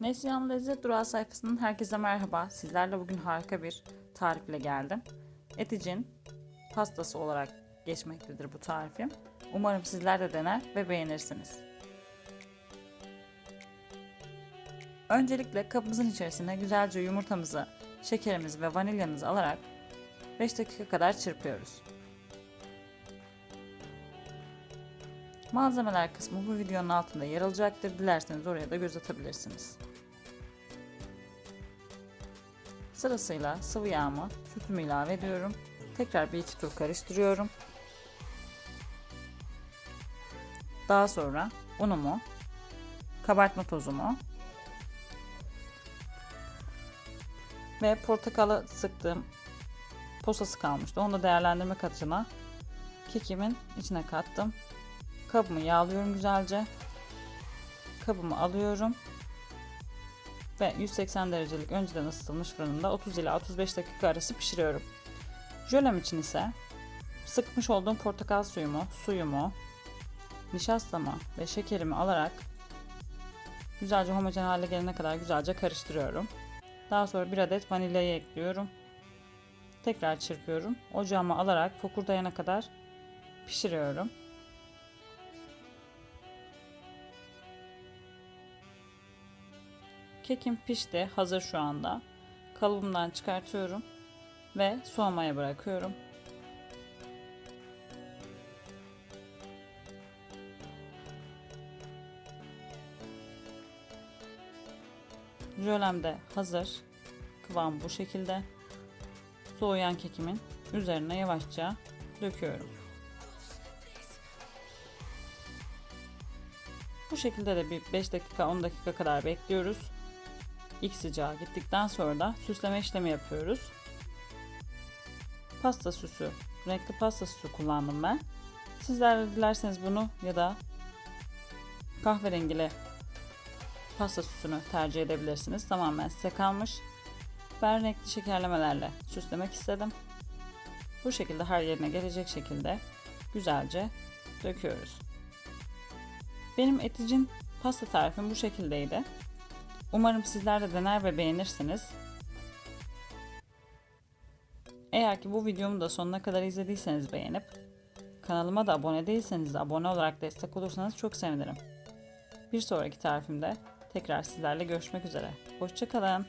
Neslihan Lezzet Durağı sayfasının herkese merhaba. Sizlerle bugün harika bir tarifle geldim. Eticin pastası olarak geçmektedir bu tarifim. Umarım sizler de dener ve beğenirsiniz. Öncelikle kabımızın içerisine güzelce yumurtamızı, şekerimizi ve vanilyamızı alarak 5 dakika kadar çırpıyoruz. Malzemeler kısmı bu videonun altında yer alacaktır. Dilerseniz oraya da göz atabilirsiniz. Sırasıyla sıvı yağımı sütümü ilave ediyorum. Tekrar bir iki tur karıştırıyorum. Daha sonra unumu, kabartma tozumu ve portakalı sıktığım posası kalmıştı. Onu da değerlendirmek adına kekimin içine kattım. Kabımı yağlıyorum güzelce. Kabımı alıyorum. Ve 180 derecelik önceden ısıtılmış fırında 30 ila 35 dakika arası pişiriyorum. Jölem için ise sıkmış olduğum portakal suyumu, suyumu, nişastamı ve şekerimi alarak güzelce homojen hale gelene kadar güzelce karıştırıyorum. Daha sonra bir adet vanilyayı ekliyorum. Tekrar çırpıyorum. Ocağıma alarak fokurdayana kadar pişiriyorum. Kekim pişti, hazır şu anda. Kalıbımdan çıkartıyorum ve soğumaya bırakıyorum. Jölem de hazır. Kıvam bu şekilde. Soğuyan kekimin üzerine yavaşça döküyorum. Bu şekilde de bir 5 dakika 10 dakika kadar bekliyoruz. İlk sıcağı gittikten sonra da süsleme işlemi yapıyoruz. Pasta süsü, renkli pasta süsü kullandım ben. Sizler de dilerseniz bunu ya da kahverengili pasta süsünü tercih edebilirsiniz. Tamamen size kalmış. Ben renkli şekerlemelerle süslemek istedim. Bu şekilde her yerine gelecek şekilde güzelce döküyoruz. Benim eticin pasta tarifim bu şekildeydi. Umarım sizler de dener ve beğenirsiniz. Eğer ki bu videomu da sonuna kadar izlediyseniz beğenip kanalıma da abone değilseniz de abone olarak destek olursanız çok sevinirim. Bir sonraki tarifimde tekrar sizlerle görüşmek üzere. Hoşçakalın.